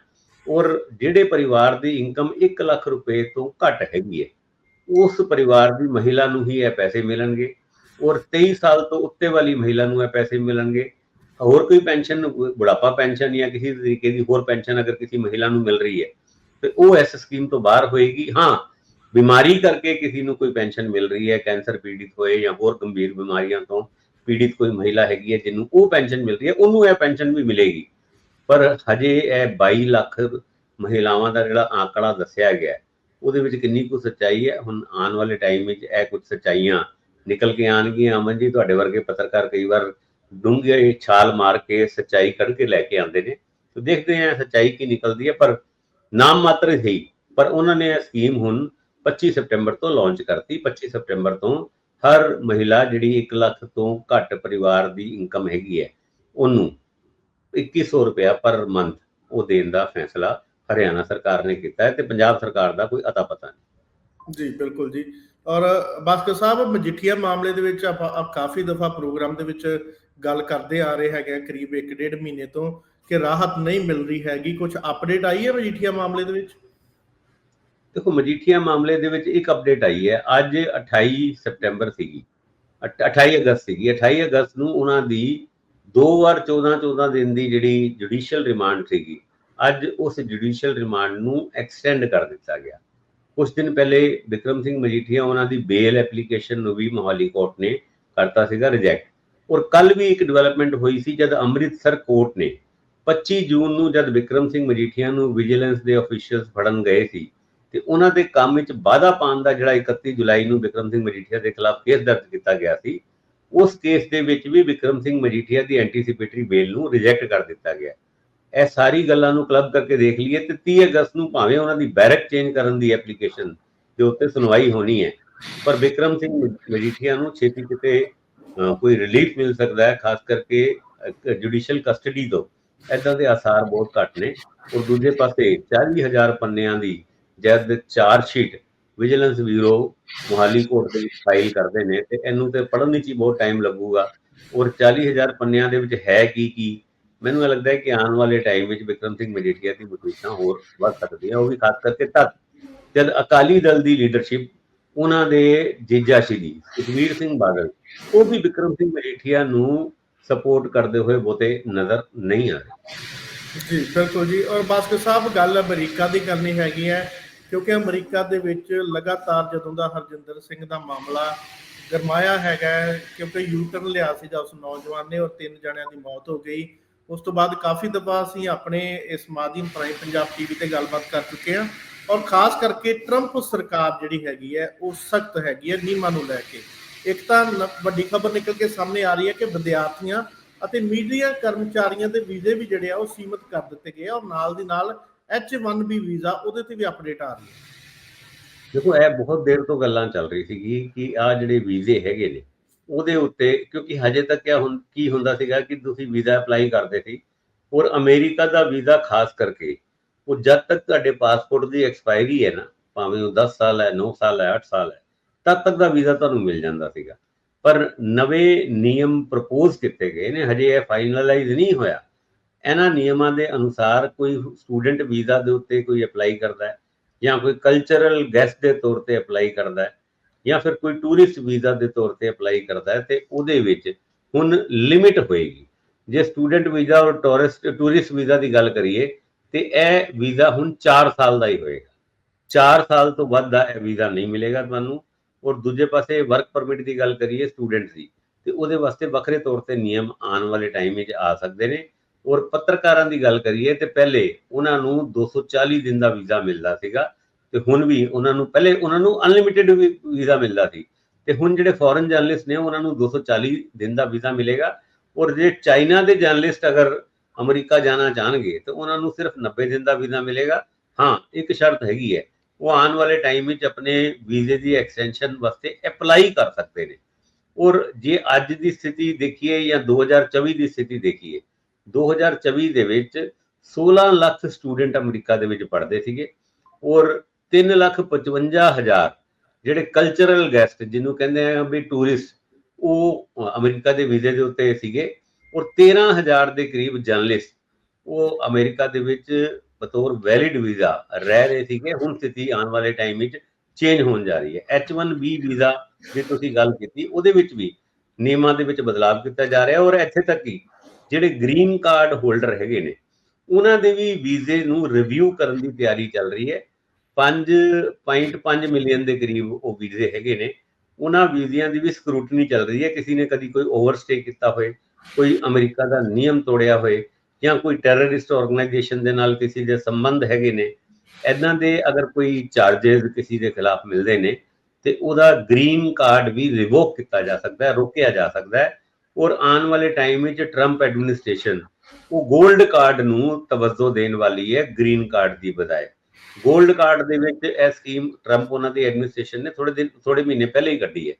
ਔਰ ਜਿਹੜੇ ਪਰਿਵਾਰ ਦੀ ਇਨਕਮ 1 ਲੱਖ ਰੁਪਏ ਤੋਂ ਘੱਟ ਹੈਗੀ ਹੈ, ਉਸ ਪਰਿਵਾਰ ਦੀ ਮਹਿਲਾ ਨੂੰ ਹੀ ਇਹ ਪੈਸੇ ਮਿਲਣਗੇ ਔਰ 23 ਸਾਲ ਤੋਂ ਉੱਤੇ ਵਾਲੀ ਮਹਿਲਾ ਨੂੰ ਇਹ ਪੈਸੇ ਮਿਲਣਗੇ। ਹੋਰ ਕੋਈ ਪੈਨਸ਼ਨ, ਬੁਢਾਪਾ ਪੈਨਸ਼ਨ ਜਾਂ ਕਿਸੇ ਤਰੀਕੇ ਦੀ ਹੋਰ ਪੈਨਸ਼ਨ ਅਗਰ ਕਿਸੇ ਮਹਿਲਾ ਨੂੰ ਮਿਲ ਰਹੀ ਹੈ, ਤੇ ਉਹ ਇਸ ਸਕੀਮ ਤੋਂ ਬਾਹਰ ਹੋਏਗੀ। ਹਾਂ, ਬਿਮਾਰੀ ਕਰਕੇ ਕਿਸੇ ਨੂੰ ਕੋਈ ਪੈਨਸ਼ਨ ਮਿਲ ਰਹੀ ਹੈ, ਕੈਂਸਰ ਪੀੜਿਤ ਹੋਏ ਜਾਂ ਹੋਰ ਗੰਭੀਰ ਬਿਮਾਰੀਆਂ ਤੋਂ ਪੀੜਿਤ ਕੋਈ ਮਹਿਲਾ ਹੈਗੀ ਹੈ, ਜਿਹਨੂੰ ਉਹ ਪੈਨਸ਼ਨ ਮਿਲ ਰਹੀ ਹੈ, ਉਹਨੂੰ ਇਹ ਪੈਨਸ਼ਨ ਵੀ ਮਿਲੇਗੀ। ਪਰ ਹਜੇ ਇਹ 22 ਲੱਖ ਮਹਿਲਾਵਾਂ ਦਾ ਜਿਹੜਾ ਆંકੜਾ ਦੱਸਿਆ ਗਿਆ, ਉਹਦੇ ਵਿੱਚ ਕਿੰਨੀ ਕੁ ਸੱਚਾਈ ਹੈ? ਹੁਣ ਆਉਣ ਵਾਲੇ ਟਾਈਮ ਵਿੱਚ ਇਹ ਕੁਝ ਸੱਚਾਈਆਂ ਨਿਕਲ ਕੇ ਆਣਗੀਆਂ ਅਮਨ ਜੀ, ਤੁਹਾਡੇ ਵਰਗੇ ਪੱਤਰਕਾਰ ਕਈ ਵਾਰ ਡੂੰਘੇ ਛਾਲ ਮਾਰ ਕੇ ਸੱਚਾਈ ਕੱਢ ਕੇ ਲੈ ਕੇ ਆਉਂਦੇ ਨੇ। ਤੇ ਦੇਖਦੇ ਹਾਂ ਸੱਚਾਈ ਕੀ ਨਿਕਲਦੀ ਹੈ, ਪਰ ਨਾਮ ਮਾਤਰ ਹੀ। ਪਰ ਉਹਨਾਂ ਨੇ ਇਹ ਸਕੀਮ ਹੁਣ 25 ਸਪਟੈਂਬਰ ਤੋਂ ਲਾਂਚ ਕਰਤੀ। 25 ਸਪਟੈਂਬਰ ਤੋਂ ਹਰ ਮਹਿਲਾ ਜਿਹੜੀ 1 ਲੱਖ ਤੋਂ ਘੱਟ ਪਰਿਵਾਰ ਦੀ ਇਨਕਮ ਹੈਗੀ ਹੈ, ਉਹਨੂੰ 2100 ਰੁਪਇਆ ਪਰ ਮੰਥ ਉਹ ਦੇਣ ਦਾ ਫੈਸਲਾ ਹਰਿਆਣਾ ਸਰਕਾਰ ਨੇ ਕੀਤਾ ਹੈ ਤੇ ਪੰਜਾਬ ਸਰਕਾਰ ਦਾ ਕੋਈ ਅਤਾ ਪਤਾ ਨਹੀਂ। ਜੀ ਬਿਲਕੁਲ ਜੀ। ਔਰ ਬਾਸਕਰ ਸਾਹਿਬ ਮਜੀਠੀਆ ਮਾਮਲੇ ਦੇ ਵਿੱਚ ਆਪਾਂ ਕਾਫੀ ਦਫਾ ਪ੍ਰੋਗਰਾਮ ਦੇ ਵਿੱਚ ਗੱਲ ਕਰਦੇ ਆ ਰਹੇ ਹੈਗੇ ਕਰੀਬ 1.5 ਮਹੀਨੇ ਤੋਂ ਕਿ ਰਾਹਤ ਨਹੀਂ ਮਿਲ ਰਹੀ ਹੈਗੀ। ਕੁਝ ਅਪਡੇਟ ਆਈ ਹੈ ਮਜੀਠੀਆ ਮਾਮਲੇ ਦੇ ਵਿੱਚ? ਦੇਖੋ ਮਜੀਠੀਆ ਮਾਮਲੇ ਦੇ ਵਿੱਚ ਇੱਕ ਅਪਡੇਟ ਆਈ ਹੈ। ਅੱਜ 28 ਸਤੰਬਰ ਸੀਗੀ। ਅਠ- 28 ਅਗਸਤ ਸੀਗੀ। 28 ਅਗਸਤ ਨੂੰ ਉਹਨਾਂ ਦੀ ਦੋ ਵਾਰ 14 14 ਦਿਨ ਦੀ ਜਿਹੜੀ ਜੁਡੀਸ਼ੀਅਲ ਰਿਮਾਂਡ ਸੀਗੀ, ਅੱਜ ਉਸ ਜੁਡੀਸ਼ੀਅਲ ਰਿਮਾਂਡ ਨੂੰ ਐਕਸਟੈਂਡ ਕਰ ਦਿੱਤਾ ਗਿਆ। ਕੁਝ ਦਿਨ ਪਹਿਲੇ ਵਿਕਰਮ ਸਿੰਘ ਮਜੀਠੀਆ ਉਹਨਾਂ ਦੀ ਬੇਲ ਐਪਲੀਕੇਸ਼ਨ ਨੂੰ ਵੀ ਮੋਹਾਲੀ ਕੋਰਟ ਨੇ ਕਰਤਾ ਸੀਗਾ ਰਿਜੈਕਟ ਔਰ ਕੱਲ ਵੀ ਇੱਕ ਡਿਵੈਲਪਮੈਂਟ ਹੋਈ ਸੀ ਜਦ ਅੰਮ੍ਰਿਤਸਰ ਕੋਰਟ ਨੇ 25 ਜੂਨ ਨੂੰ ਜਦ ਵਿਕਰਮ ਸਿੰਘ ਮਜੀਠੀਆ ਨੂੰ ਵਿਜੀਲੈਂਸ ਦੇ ਅਫੀਸ਼ੀਅਲਸ ਫੜਨ ਗਏ ਸੀ ਤੇ ਉਹਨਾਂ ਦੇ ਕੰਮ ਵਿੱਚ ਵਾਧਾ ਪਾਉਣ ਦਾ ਜਿਹੜਾ 31 ਜੁਲਾਈ ਨੂੰ ਵਿਕਰਮ ਸਿੰਘ ਮਜੀਠੀਆ ਦੇ ਖਿਲਾਫ ਕੇਸ ਦਰਜ ਕੀਤਾ ਗਿਆ ਸੀ ਉਸ ਕੇਸ ਦੇ ਵਿੱਚ ਵੀ ਵਿਕਰਮ ਸਿੰਘ ਮਜੀਠੀਆ ਦੀ ਐਂਟੀਸਿਪੇਟਰੀ ਬੇਲ ਨੂੰ ਰਿਜੈਕਟ ਕਰ ਦਿੱਤਾ ਗਿਆ। ਇਹ ਸਾਰੀ ਗੱਲਾਂ ਨੂੰ ਕਲੱਬ ਕਰਕੇ ਦੇਖ ਲਈਏ ਤੇ 30 ਅਗਸਤ ਨੂੰ ਭਾਵੇਂ ਉਹਨਾਂ ਦੀ ਬੈਰਕ ਚੇਂਜ ਕਰਨ ਦੀ ਐਪਲੀਕੇਸ਼ਨ ਦੇ ਉੱਤੇ ਸੁਣਵਾਈ ਹੋਣੀ ਹੈ, ਪਰ ਵਿਕਰਮ ਸਿੰਘ ਮਜੀਠੀਆ ਨੂੰ ਛੇਤੀ ਕਿਤੇ ਕੋਈ ਰਿਲੀਫ ਮਿਲ ਸਕਦਾ ਹੈ, ਖਾਸ ਕਰਕੇ ਜੁਡੀਸ਼ੀਅਲ ਕਸਟਡੀ ਤੋਂ। ਐਦਾਂ ਦੇ ਆਸਾਰ ਬਹੁਤ ਘੱਟ ਨੇ। ਔਰ ਦੂਜੇ ਪਾਸੇ 40000 ਪੰਨਿਆਂ ਦੀ ਜਦ charge sheet vigilance bureau Mohali court ਦੇ ਵਿੱਚ ਫਾਈਲ ਕਰਦੇ ਨੇ ਤੇ ਇਹਨੂੰ ਤੇ ਪੜ੍ਹਨ ਵਿੱਚ ਹੀ ਬਹੁਤ ਟਾਈਮ ਲੱਗੂਗਾ। ਔਰ 40000 ਪੰਨਿਆਂ ਦੇ ਵਿੱਚ ਹੈ ਕੀ ਕੀ? ਮੈਨੂੰ ਲੱਗਦਾ ਹੈ ਕਿ ਆਉਣ ਵਾਲੇ ਟਾਈਮ ਵਿੱਚ ਵਿਕਰਮ ਸਿੰਘ ਮਜੀਠੀਆ ਦੀ ਮੁਸੀਬਤਾਂ ਹੋਰ ਵੱਧ ਸਕਦੀਆਂ ਉਹ ਵੀ ਖਾਸ ਕਰਕੇ ਤਦ ਜਦ ਅਕਾਲੀ ਦਲ ਦੀ ਲੀਡਰਸ਼ਿਪ ਉਹਨਾਂ ਦੇ ਜੀਜਾ ਸ਼੍ਰੀ ਸੁਖਵੀਰ ਸਿੰਘ ਬਾਦਲ, ਉਹ ਵੀ ਵਿਕਰਮ ਸਿੰਘ ਮਜੀਠੀਆ ਨੂੰ ਸਪੋਰਟ ਕਰਦੇ ਹੋਏ ਬਹੁਤੇ ਨਜ਼ਰ ਨਹੀਂ ਆ ਰਹੇ। ਜੀ, ਬਿਲਕੁਲ ਜੀ। ਔਰ ਬਾਸਕਰ ਸਾਹਿਬ, ਗੱਲ ਅਮਰੀਕਾ ਦੀ ਕਰਨੀ ਹੈਗੀ ਹੈ। ਕਿਉਂਕਿ ਅਮਰੀਕਾ ਦੇ ਵਿੱਚ ਲਗਾਤਾਰ ਜਦੋਂ ਦਾ ਹਰਜਿੰਦਰ ਸਿੰਘ ਦਾ ਮਾਮਲਾ ਗਰਮਾਇਆ ਹੈਗਾ ਹੈ, ਕਿਉਂਕਿ ਯੂਟਰਨ ਲਿਆ ਸੀ ਉਸ ਨੌਜਵਾਨ ਨੇ ਔਰ ਤਿੰਨ ਜਣਿਆਂ ਦੀ ਮੌਤ ਹੋ ਗਈ। ਉਸ ਤੋਂ ਬਾਅਦ ਕਾਫੀ ਦਫਾ ਅਸੀਂ ਆਪਣੇ ਇਸ ਮਾਧਿਅਮ ਪ੍ਰਾਈਮ ਪੰਜਾਬ ਟੀਵੀ ਤੇ ਗੱਲਬਾਤ ਕਰ ਚੁੱਕੇ ਹਾਂ ਔਰ ਖਾਸ ਕਰਕੇ ਟਰੰਪ ਸਰਕਾਰ ਜਿਹੜੀ ਹੈਗੀ ਹੈ ਉਹ ਸਖਤ ਹੈਗੀ ਹੈ ਨਿਯਮਾਂ ਨੂੰ ਲੈ ਕੇ। ਇੱਕ ਤਾਂ ਵੱਡੀ ਖਬਰ ਨਿਕਲ ਕੇ ਸਾਹਮਣੇ ਆ ਰਹੀ ਹੈ ਕਿ ਵਿਦਿਆਰਥੀਆਂ ਅਤੇ ਮੀਡੀਆ ਕਰਮਚਾਰੀਆਂ ਦੇ ਵੀਜ਼ੇ ਵੀ ਜਿਹੜੇ ਆ ਉਹ ਸੀਮਿਤ ਕਰ ਦਿੱਤੇ ਗਏ ਔਰ ਨਾਲ ਦੀ ਨਾਲ H1B ਵੀਜ਼ਾ ਉਹਦੇ ਤੇ ਵੀ ਅਪਡੇਟ ਆ ਰਹੀ ਹੈ। ਦੇਖੋ, ਇਹ ਬਹੁਤ ਦੇਰ ਤੋਂ ਗੱਲਾਂ ਚੱਲ ਰਹੀ ਸੀਗੀ ਕਿ ਆ ਜਿਹੜੇ ਵੀਜ਼ੇ ਹੈਗੇ ਨੇ, ਉਹਦੇ ਉੱਤੇ ਕਿਉਂਕਿ ਹਜੇ ਤੱਕ ਕਿਆ ਹੁਣ ਕੀ ਹੁੰਦਾ ਸੀਗਾ ਕਿ ਤੁਸੀਂ ਵੀਜ਼ਾ ਅਪਲਾਈ ਕਰਦੇ ਸੀ ਔਰ ਅਮਰੀਕਾ ਦਾ ਵੀਜ਼ਾ ਖਾਸ ਕਰਕੇ, ਉਹ ਜਦ ਤੱਕ ਤੁਹਾਡੇ ਪਾਸਪੋਰਟ ਦੀ ਐਕਸਪਾਇਰੀ ਹੈ ਨਾ, ਭਾਵੇਂ ਉਹ 10 ਸਾਲ ਹੈ 9 ਸਾਲ ਹੈ 8 ਸਾਲ ਹੈ, ਤਦ ਤੱਕ ਦਾ ਵੀਜ਼ਾ ਤੁਹਾਨੂੰ ਮਿਲ ਜਾਂਦਾ ਸੀਗਾ। ਪਰ ਨਵੇਂ ਨਿਯਮ ਪ੍ਰਪੋਜ਼ ਕੀਤੇ ਗਏ ਨੇ, ਹਜੇ ਇਹ ਫਾਈਨਲਾਈਜ਼ ਨਹੀਂ ਹੋਇਆ। ਇਹਨਾਂ ਨਿਯਮਾਂ ਦੇ ਅਨੁਸਾਰ ਕੋਈ ਸਟੂਡੈਂਟ ਵੀਜ਼ਾ ਦੇ ਉੱਤੇ ਕੋਈ ਅਪਲਾਈ ਕਰਦਾ ਹੈ ਜਾਂ ਕੋਈ ਕਲਚਰਲ ਗੈਸਟ ਦੇ ਤੌਰ ਤੇ ਅਪਲਾਈ ਕਰਦਾ ਹੈ ਜਾਂ ਫਿਰ ਕੋਈ ਟੂਰਿਸਟ ਵੀਜ਼ਾ ਦੇ ਤੌਰ ਤੇ ਅਪਲਾਈ ਕਰਦਾ ਹੈ ਤੇ ਉਹਦੇ ਵਿੱਚ ਹੁਣ ਲਿਮਿਟ ਹੋਏਗੀ। ਜੇ ਸਟੂਡੈਂਟ ਵੀਜ਼ਾ ਔਰ ਟੂਰਿਸਟ ਟੂਰਿਸਟ ਵੀਜ਼ਾ ਦੀ ਗੱਲ ਕਰੀਏ ਤੇ ਇਹ ਵੀਜ਼ਾ ਹੁਣ 4 ਸਾਲ ਦਾ ਹੀ ਹੋਏਗਾ। 4 ਸਾਲ ਤੋਂ ਵੱਧ ਦਾ ਇਹ ਵੀਜ਼ਾ ਨਹੀਂ ਮਿਲੇਗਾ ਤੁਹਾਨੂੰ ਔਰ ਦੂਜੇ ਪਾਸੇ ਵਰਕ ਪਰਮਿਟ ਦੀ ਗੱਲ ਕਰੀਏ ਸਟੂਡੈਂਟ ਦੀ ਤੇ ਉਹਦੇ ਵਾਸਤੇ ਵੱਖਰੇ ਤੌਰ ਤੇ ਨਿਯਮ ਆਉਣ ਵਾਲੇ ਟਾਈਮ ਵਿੱਚ ਆ ਸਕਦੇ ਨੇ। ਔਰ ਪੱਤਰਕਾਰਾਂ ਦੀ ਗੱਲ ਕਰੀਏ ਤੇ ਪਹਿਲੇ ਉਹਨਾਂ ਨੂੰ 240 ਦਿਨ ਦਾ ਵੀਜ਼ਾ ਮਿਲਦਾ ਸੀਗਾ ਤੇ ਹੁਣ ਵੀ ਉਹਨਾਂ ਨੂੰ ਪਹਿਲੇ ਉਹਨਾਂ ਨੂੰ ਅਨਲਿਮਿਟਿਡ ਵੀਜ਼ਾ ਮਿਲਦਾ ਸੀ ਤੇ ਹੁਣ ਜਿਹੜੇ ਫੋਰਨ ਜਰਨਲਿਸਟ ਨੇ ਉਹਨਾਂ ਨੂੰ 240 ਦਿਨ ਦਾ ਵੀਜ਼ਾ ਮਿਲੇਗਾ ਔਰ ਜੇ ਚਾਈਨਾ ਦੇ ਜਰਨਲਿਸਟ ਅਗਰ ਅਮਰੀਕਾ ਜਾਣਾ ਚਾਹਣਗੇ ਤਾਂ ਉਹਨਾਂ ਨੂੰ ਸਿਰਫ 90 ਦਿਨ ਦਾ ਵੀਜ਼ਾ ਮਿਲੇਗਾ। ਹਾਂ, ਇੱਕ ਸ਼ਰਤ ਹੈਗੀ ਹੈ, ਉਹ ਆਉਣ ਵਾਲੇ ਟਾਈਮ ਵਿੱਚ ਆਪਣੇ ਵੀਜ਼ੇ ਦੀ ਐਕਸਟੈਂਸ਼ਨ ਵਾਸਤੇ ਅਪਲਾਈ ਕਰ ਸਕਦੇ ਨੇ। ਔਰ ਜੇ ਅੱਜ ਦੀ ਸਥਿਤੀ ਦੇਖੀਏ ਜਾਂ 2024 ਦੀ ਸਥਿਤੀ ਦੇਖੀਏ 2024 ਦੇ ਵਿੱਚ 16 ਲੱਖ ਸਟੂਡੈਂਟ ਅਮਰੀਕਾ ਦੇ ਵਿੱਚ ਪੜ੍ਹਦੇ ਸੀਗੇ ਔਰ 3 ਲੱਖ 55 ਹਜ਼ਾਰ ਜਿਹੜੇ ਕਲਚਰਲ ਗੈਸਟ ਜਿਹਨੂੰ ਕਹਿੰਦੇ ਆ ਵੀ ਟੂਰਿਸਟ ਉਹ ਅਮਰੀਕਾ ਦੇ ਵੀਜ਼ੇ ਦੇ ਉੱਤੇ ਸੀਗੇ ਔਰ 13000 ਦੇ ਕਰੀਬ ਜਰਨਲਿਸਟ ਉਹ ਅਮਰੀਕਾ ਦੇ ਵਿੱਚ ਬਤੌਰ ਵੈਲਿਡ ਵੀਜ਼ਾ ਰਹਿ ਰਹੇ ਸੀਗੇ। ਹੁਣ ਸਥਿਤੀ ਆਉਣ ਵਾਲੇ ਟਾਈਮ ਵਿੱਚ ਚੇਂਜ ਹੋਣ ਜਾ ਰਹੀ ਹੈ। H1B ਵੀਜ਼ਾ ਜੇ ਤੁਸੀਂ ਗੱਲ ਕੀਤੀ, ਉਹਦੇ ਵਿੱਚ ਵੀ ਨਿਯਮਾਂ ਦੇ ਵਿੱਚ ਬਦਲਾਅ ਕੀਤਾ ਜਾ ਰਿਹਾ ਔਰ ਇੱਥੇ ਤੱਕ ਹੀ ਜਿਹੜੇ ਗ੍ਰੀਨ ਕਾਰਡ ਹੋਲਡਰ ਹੈਗੇ ਨੇ, ਉਹਨਾਂ ਦੇ ਵੀ ਵੀਜ਼ੇ ਨੂੰ ਰਿਵਿਊ ਕਰਨ ਦੀ ਤਿਆਰੀ ਚੱਲ ਰਹੀ ਹੈ। 5.5 ਮਿਲੀਅਨ ਦੇ ਕਰੀਬ ਉਹ ਵੀਜ਼ੇ ਹੈਗੇ ਨੇ। ਉਹਨਾਂ ਵੀਜ਼ਿਆਂ ਦੀ ਵੀ ਸਕਰੂਟਨੀ ਚੱਲ ਰਹੀ ਹੈ। ਕਿਸੇ ਨੇ ਕਦੀ ਕੋਈ ਓਵਰਸਟੇ ਕੀਤਾ ਹੋਏ, ਕੋਈ ਅਮਰੀਕਾ ਦਾ ਨਿਯਮ ਤੋੜਿਆ ਹੋਏ, ਜਾਂ ਕੋਈ ਟੈਰਰਿਸਟ ਆਰਗੇਨਾਈਜੇਸ਼ਨ ਦੇ ਨਾਲ ਕਿਸੇ ਦੇ ਸੰਬੰਧ ਹੈਗੇ ਨੇ ਐਦਾਂ ਦੇ ਅਗਰ ਕੋਈ ਚਾਰजेस ਕਿਸੇ ਦੇ ਖਿਲਾਫ ਮਿਲਦੇ ਨੇ, ਤੇ ਉਹਦਾ ਗ੍ਰੀਨ ਕਾਰਡ ਵੀ ਰਿਵੋਕ ਕੀਤਾ ਜਾ ਸਕਦਾ ਹੈ, ਰੋਕਿਆ ਜਾ ਸਕਦਾ ਹੈ। ਔਰ ਆਉਣ ਵਾਲੇ ਟਾਈਮ ਵਿੱਚ ਟਰੰਪ ਐਡਮਿਨਿਸਟ੍ਰੇਸ਼ਨ ਉਹ 골ਡ ਕਾਰਡ ਨੂੰ ਤਵੱਜੋ ਦੇਣ ਵਾਲੀ ਹੈ ਗ੍ਰੀਨ ਕਾਰਡ ਦੀ ਬਜਾਏ। 골ਡ ਕਾਰਡ ਦੇ ਵਿੱਚ ਇਹ ਸਕੀਮ ਟਰੰਪ ਉਹਨਾਂ ਦੀ ਐਡਮਿਨਿਸਟ੍ਰੇਸ਼ਨ ਨੇ ਥੋੜੇ ਦਿਨ ਥੋੜੇ ਮਹੀਨੇ ਪਹਿਲੇ ਹੀ ਕੱਢੀ ਹੈ।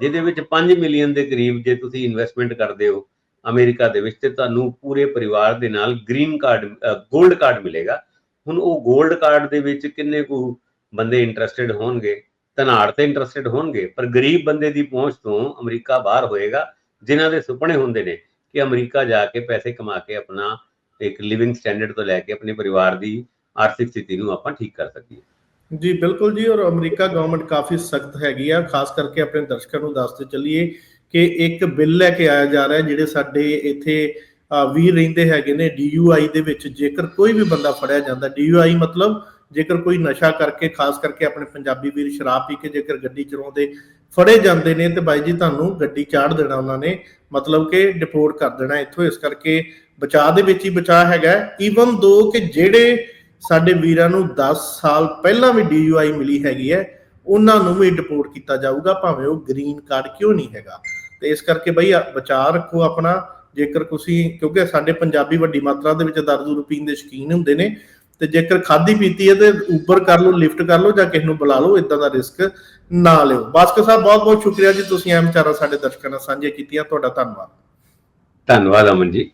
ਜਿਹਦੇ ਵਿੱਚ 5 ਮਿਲੀਅਨ ਦੇ ਕਰੀਬ ਜੇ ਤੁਸੀਂ ਇਨਵੈਸਟਮੈਂਟ ਕਰਦੇ ਹੋ ਅਮਰੀਕਾ ਦੇ ਵਿੱਚ, ਤੇ ਤੁਹਾਨੂੰ ਪੂਰੇ ਪਰਿਵਾਰ ਦੇ ਨਾਲ ਗ੍ਰੀਨ ਕਾਰਡ 골ਡ ਕਾਰਡ ਮਿਲੇਗਾ। ਹੁਣ ਉਹ 골ਡ ਕਾਰਡ ਦੇ ਵਿੱਚ ਕਿੰਨੇ ਕੁ ਬੰਦੇ ਇੰਟਰਸਟਿਡ ਹੋਣਗੇ? ਧਨਾੜ ਤੇ ਇੰਟਰਸਟਿਡ ਹੋਣਗੇ, ਪਰ ਗਰੀਬ ਬੰਦੇ ਦੀ ਪਹੁੰਚ ਤੋਂ ਅਮਰੀਕਾ ਬਾਹਰ ਹੋਏਗਾ। ਜਿਨ੍ਹਾਂ ਦੇ ਸੁਪਨੇ ਹੁੰਦੇ ਨੇ ਕਿ ਅਮਰੀਕਾ ਜਾ ਕੇ ਪੈਸੇ ਕਮਾ ਕੇ ਆਪਣਾ ਇੱਕ ਲਿਵਿੰਗ ਸਟੈਂਡਰਡ ਤੋਂ ਲੈ ਕੇ ਆਪਣੇ ਪਰਿਵਾਰ ਦੀ ਆਰਥਿਕ ਸਥਿਤੀ ਨੂੰ ਆਪਾਂ ਠੀਕ ਕਰ ਸਕੀਏ। ਜੀ, ਬਿਲਕੁਲ ਜੀ, ਔਰ ਅਮਰੀਕਾ ਗਵਰਨਮੈਂਟ ਕਾਫੀ ਸਖਤ ਹੈਗੀ ਆ, ਖਾਸ ਕਰਕੇ ਆਪਣੇ ਦਰਸ਼ਕਾਂ ਨੂੰ ਦੱਸਦੇ ਚੱਲੀਏ ਕਿ ਇੱਕ ਬਿੱਲ ਲੈ ਕੇ ਆਇਆ ਜਾ ਰਿਹਾ, ਜਿਹੜੇ ਸਾਡੇ ਇੱਥੇ ਵੀਰ ਰਹਿੰਦੇ ਹੈਗੇ ਨੇ DUI ਦੇ ਵਿੱਚ ਜੇਕਰ ਕੋਈ ਵੀ ਬੰਦਾ ਫੜਿਆ ਜਾਂਦਾ DUI ਮਤਲਬ ਜੇਕਰ ਕੋਈ ਨਸ਼ਾ ਕਰਕੇ, ਖਾਸ ਕਰਕੇ ਆਪਣੇ ਪੰਜਾਬੀ ਵੀਰ ਸ਼ਰਾਬ ਪੀ ਕੇ ਜੇਕਰ ਗੱਡੀ ਚਲਾਉਂਦੇ, ਫੜੇ ਜਾਂਦੇ ਨੇ ਤੇ ਬਾਈ ਜੀ ਤੁਹਾਨੂੰ ਗੱਡੀ ਚਾੜ ਦੇਣਾ ਉਹਨਾਂ ਨੇ, ਮਤਲਬ ਕਿ ਡਿਪੋਰਟ ਕਰ ਦੇਣਾ ਇੱਥੋਂ, ਇਸ ਕਰਕੇ ਬਚਾਅ ਦੇ ਵਿੱਚ ਹੀ ਬਚਾਅ ਹੈਗਾ। ਈਵਨ ਦੋ ਕਿ ਜਿਹੜੇ ਸਾਡੇ ਵੀਰਾਂ ਨੂੰ 10 ਸਾਲ ਪਹਿਲਾਂ ਵੀ DUI ਮਿਲੀ ਹੈਗੀ ਹੈ, ਉਹਨਾਂ ਨੂੰ ਵੀ ਡਿਪੋਰਟ ਕੀਤਾ ਜਾਊਗਾ, ਭਾਵੇਂ ਉਹ ਗ੍ਰੀਨ ਕਾਰਡ ਕਿਉਂ ਨਹੀਂ ਹੈਗਾ। ਤੇ ਇਸ ਕਰਕੇ ਬਈ ਬਚਾਅ ਰੱਖੋ ਆਪਣਾ, ਜੇਕਰ ਤੁਸੀਂ, ਕਿਉਂਕਿ ਸਾਡੇ ਪੰਜਾਬੀ ਵੱਡੀ ਮਾਤਰਾ ਦੇ ਵਿੱਚ ਦਰਦ ਦੂਰੂ ਪੀਣ ਦੇ ਸ਼ੌਕੀਨ ਹੁੰਦੇ ਨੇ ਤੇ ਜੇਕਰ ਖਾਦੀ ਪੀਤੀ ਹੈ ਤੇ ਉਬਰ ਕਰ ਲਓ ਲਿਫਟ ਕਰ ਲਓ ਜਾਂ ਕਿਸੇ ਨੂੰ ਬੁਲਾ ਲਓ ਇਦਾਂ ਦਾ ਰਿਸਕ ਨਾ ਲਿਓ। ਬਾਸਕਰ ਸਾਹਿਬ ਬਹੁਤ ਬਹੁਤ ਸ਼ੁਕਰੀਆ ਜੀ, ਤੁਸੀਂ ਐਂ ਵਿਚਾਰਾਂ ਸਾਡੇ ਦਰਸ਼ਕਾਂ ਨਾਲ ਸਾਂਝੇ ਕੀਤੀਆਂ, ਤੁਹਾਡਾ ਧੰਨਵਾਦ। ਧੰਨਵਾਦ ਅਮਨ ਜੀ।